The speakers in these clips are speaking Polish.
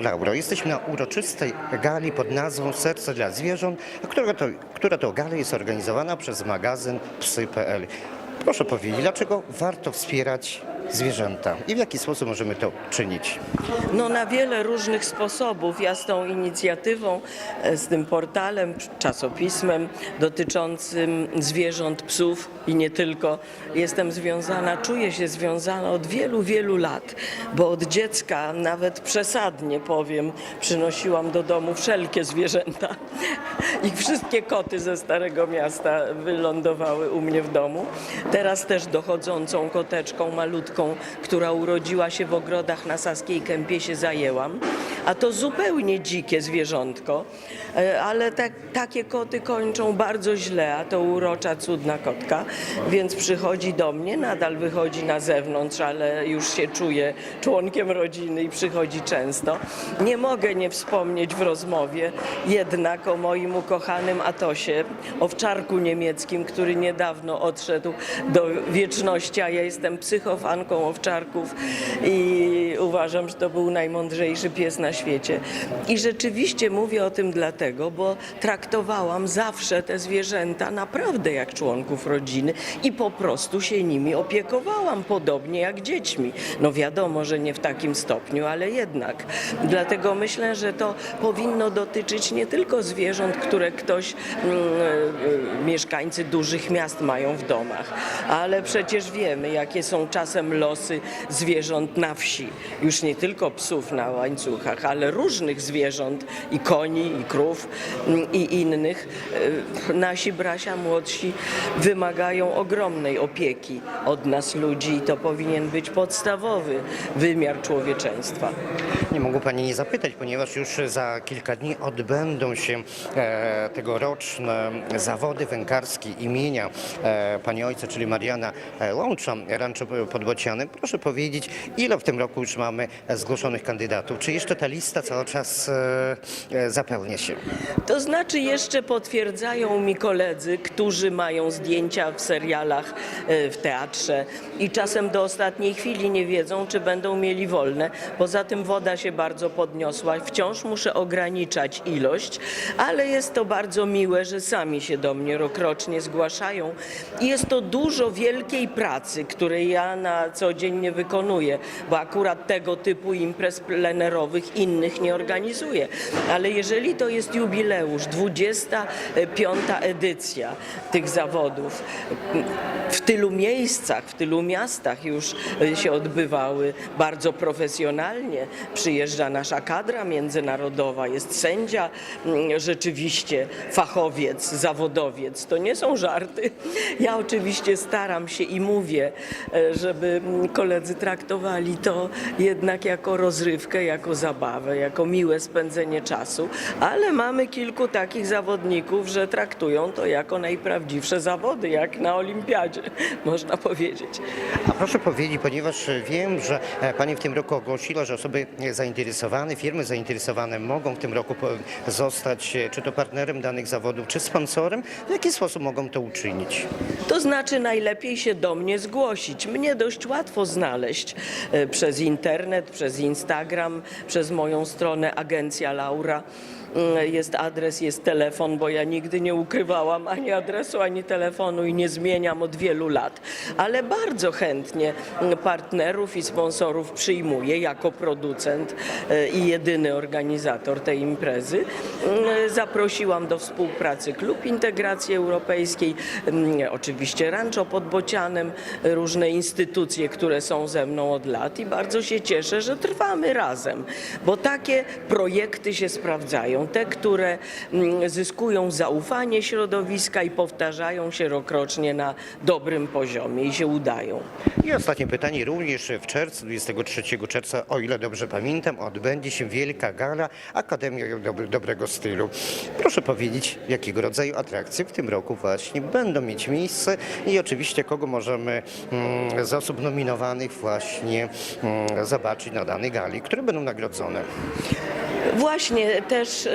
Lauro, jesteśmy na uroczystej gali pod nazwą Serce dla Zwierząt, która to, która to gala jest organizowana przez magazyn psy.pl. Proszę powiedzieć, dlaczego warto wspierać zwierzęta i w jaki sposób możemy to czynić? No na wiele różnych sposobów. Ja z tą inicjatywą, e, z tym portalem, czasopismem dotyczącym zwierząt, psów i nie tylko, jestem związana, czuję się związana od wielu, wielu lat, bo od dziecka, nawet przesadnie powiem, przynosiłam do domu wszelkie zwierzęta i wszystkie koty ze Starego Miasta wylądowały u mnie w domu. Teraz też dochodzącą koteczką malutką, która urodziła się w ogrodach na Saskiej Kępie się zajęłam. A to zupełnie dzikie zwierzątko, e, ale tak, takie koty kończą bardzo źle, a to urocza, cudna kotka, więc przychodzi do mnie, nadal wychodzi na zewnątrz, ale już się czuje członkiem rodziny i przychodzi często. Nie mogę nie wspomnieć w rozmowie jednak o moim ukochanym Atosie, owczarku niemieckim, który niedawno odszedł do wieczności, a ja jestem psychofanką owczarków i uważam, że to był najmądrzejszy pies na świecie. I rzeczywiście mówię o tym dlatego, bo traktowałam zawsze te zwierzęta naprawdę jak członków rodziny i po prostu się nimi opiekowałam, podobnie jak dziećmi. No wiadomo, że nie w takim stopniu, ale jednak. Dlatego myślę, że to powinno dotyczyć nie tylko zwierząt, które ktoś, mm, e, e, mieszkańcy dużych miast mają w domach, ale przecież wiemy, jakie są czasem losy zwierząt na wsi. Już nie tylko psów na łańcuchach, ale różnych zwierząt i koni, i krów, mm, i innych. E, Nasi bracia młodsi wymagają ogromnej opieki od nas ludzi i to powinien być podstawowy wymiar człowieczeństwa. Nie mogę Pani nie zapytać, ponieważ już za kilka dni odbędą się e, tegoroczne zawody wędkarskie imienia e, Pani Ojca, czyli Mariana e, Łącza, Rancho pod Bocianem. Proszę powiedzieć, ile w tym roku już mamy e, zgłoszonych kandydatów? Czy jeszcze ta lista cały czas e, e, zapełnia się? To znaczy jeszcze potwierdzają mi koledzy, którzy mają zdjęcia w serialach, e, w teatrze i czasem do ostatniej chwili nie wiedzą, czy będą mieli wolne. Poza tym woda się bardzo podniosła. Wciąż muszę ograniczać ilość, ale jest to bardzo miłe, że sami się do mnie rokrocznie zgłaszają. I jest to dużo wielkiej pracy, której ja na co dzień nie wykonuję, bo akurat tego typu imprez plenerowych innych nie organizuję. Ale jeżeli to jest jubileusz, 25. edycja tych zawodów, w tylu miejscach, w tylu miastach już się odbywały bardzo profesjonalnie. Przyjeżdża nasza kadra międzynarodowa, jest sędzia, mm, rzeczywiście fachowiec, zawodowiec. To nie są żarty. Ja oczywiście staram się i mówię, e, żeby mm, koledzy traktowali to jednak jako rozrywkę, jako zabawę, jako miłe spędzenie czasu, ale mamy kilku takich zawodników, że traktują to jako najprawdziwsze zawody, jak na olimpiadzie, można powiedzieć. A proszę powiedzieć, ponieważ wiem, że e, Pani w tym roku ogłosiła, że osoby zainteresowane, firmy zainteresowane mogą w tym roku po- zostać e, czy to partnerem danych zawodów, czy sponsorem. W jaki sposób mogą to uczynić? To znaczy najlepiej się do mnie zgłosić. Mnie dość łatwo znaleźć e, przez internet, przez Instagram, przez moją stronę Agencja Laura. Mm, Jest adres, jest telefon, bo ja nigdy nie ukrywałam ani adresu, ani telefonu i nie zmieniam od wielu lat. Ale bardzo chętnie mm, partnerów i sponsorów przyjmuję jako producent e, i jedyny organizator tej imprezy. Mm, Zaprosiłam do współpracy Klub Integracji Europejskiej, oczywiście Rancho pod Bocianem, różne instytucje, które są ze mną od lat i bardzo się cieszę, że trwamy razem, bo takie projekty się sprawdzają, te, które mm, zyskują zaufanie środowiska i powtarzają się rokrocznie na dobrym poziomie i się udają. I ostatnie pytanie. Również w czerwcu, 23 czerwca, o ile dobrze pamiętam, odbędzie się wielka gala Akademia Dob- Dobrego Stylu. Proszę powiedzieć, jakiego rodzaju atrakcje w tym roku właśnie będą mieć miejsce i oczywiście kogo możemy mm, z osób nominowanych właśnie mm, zobaczyć na danej gali, które będą nagrodzone. Właśnie też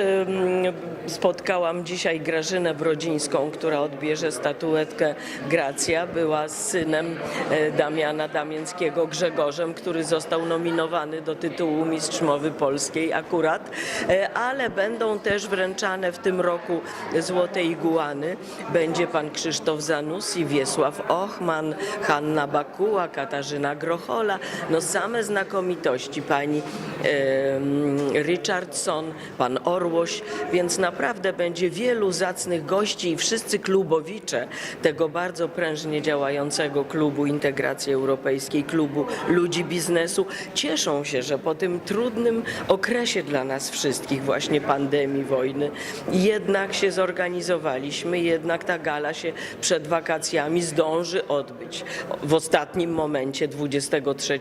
spotkałam dzisiaj Grażynę Brodzińską, która odbierze statuetkę Gracja. Była z synem e, Damiana Damięckiego Grzegorzem, który został nominowany do tytułu Mistrz Mowy Polskiej akurat, E, ale będą też wręczane w tym roku Złote Iguany. Będzie pan Krzysztof Zanussi, Wiesław Ochman, Hanna Bakuła, Katarzyna Grochola. No same znakomitości. Pani em, Richardson, pan Orłoś, więc naprawdę będzie wielu zacnych gości i wszyscy klubowicze tego bardzo prężnie działającego klubu integracji europejskiej, klubu ludzi biznesu. Cieszą się, że po tym trudnym okresie dla nas wszystkich, właśnie pandemii, wojny, jednak się zorganizowaliśmy, jednak ta gala się przed wakacjami zdąży odbyć. W ostatnim momencie 23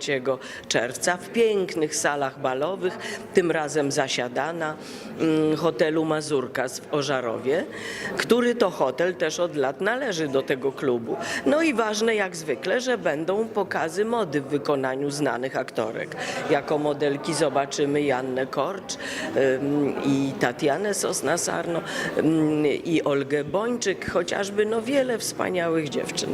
czerwca w pięknych salach balowych, tym razem zasiadana mm, hotelu Mazurkas w Ożarowie, który to hotel też od lat należy do tego klubu. No i ważne jak zwykle, że będą pokazy mody w wykonaniu znanych aktorek. Jako modelki zobaczymy Jannę Korcz i Tatianę Sosna-Sarno i Olgę Bończyk, chociażby no wiele wspaniałych dziewczyn.